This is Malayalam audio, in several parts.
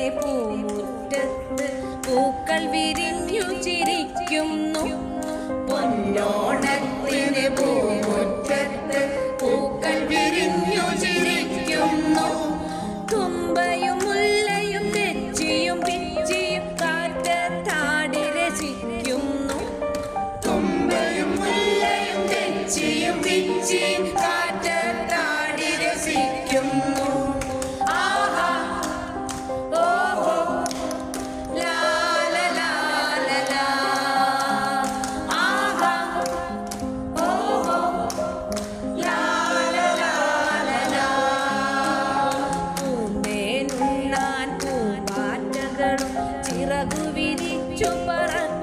പോലെ പൂമുറ്റത്ത് പൂക്കൾ വിരിഞ്ഞു ചിരിക്കുന്നു. പൊന്നോണത്തിന് പൂമുറ്റത്ത് പൂക്കൾ വിരിഞ്ഞു ചിരിക്കുന്നു. തുമ്പയും മുല്ലയും തെച്ചിയും പിച്ചിയും കാറ്റത്താടി രസിക്കുന്നു. തുമ്പയും മുല്ലയും തെച്ചിയും പിച്ചിയും രഘുവിരിച്ചു പറഞ്ഞു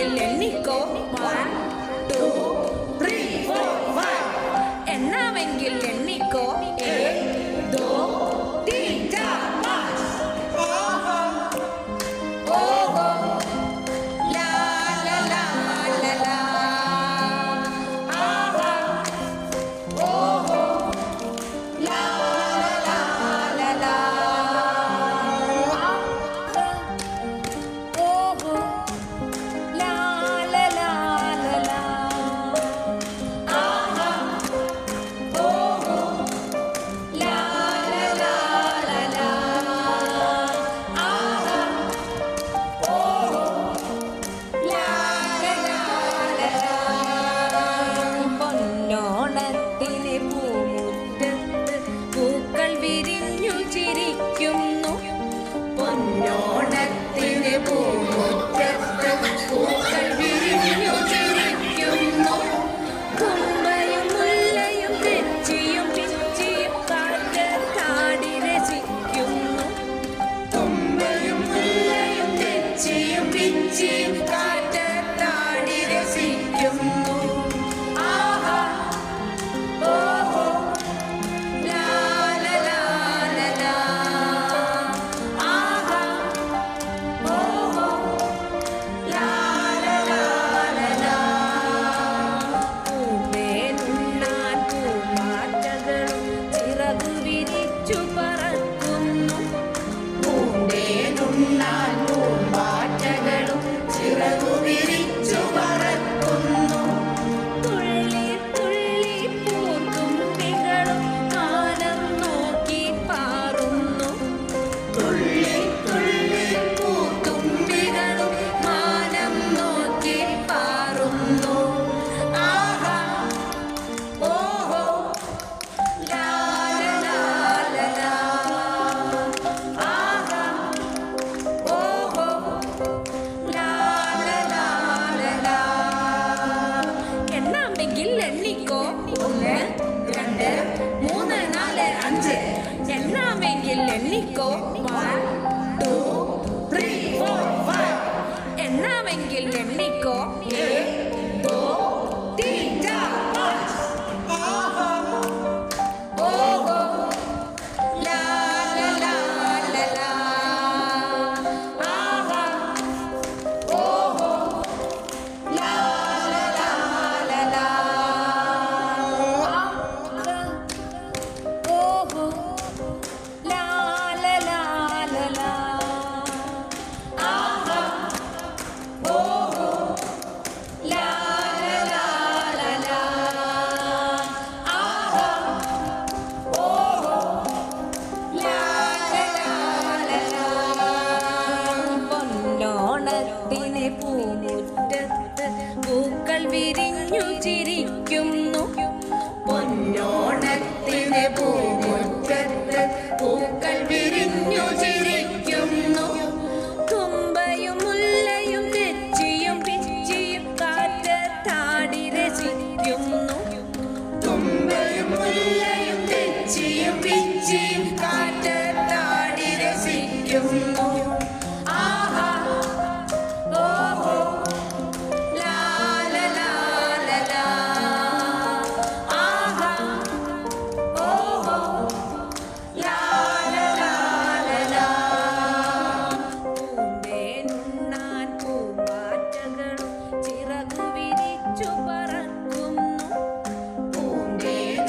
el Nico. Mom.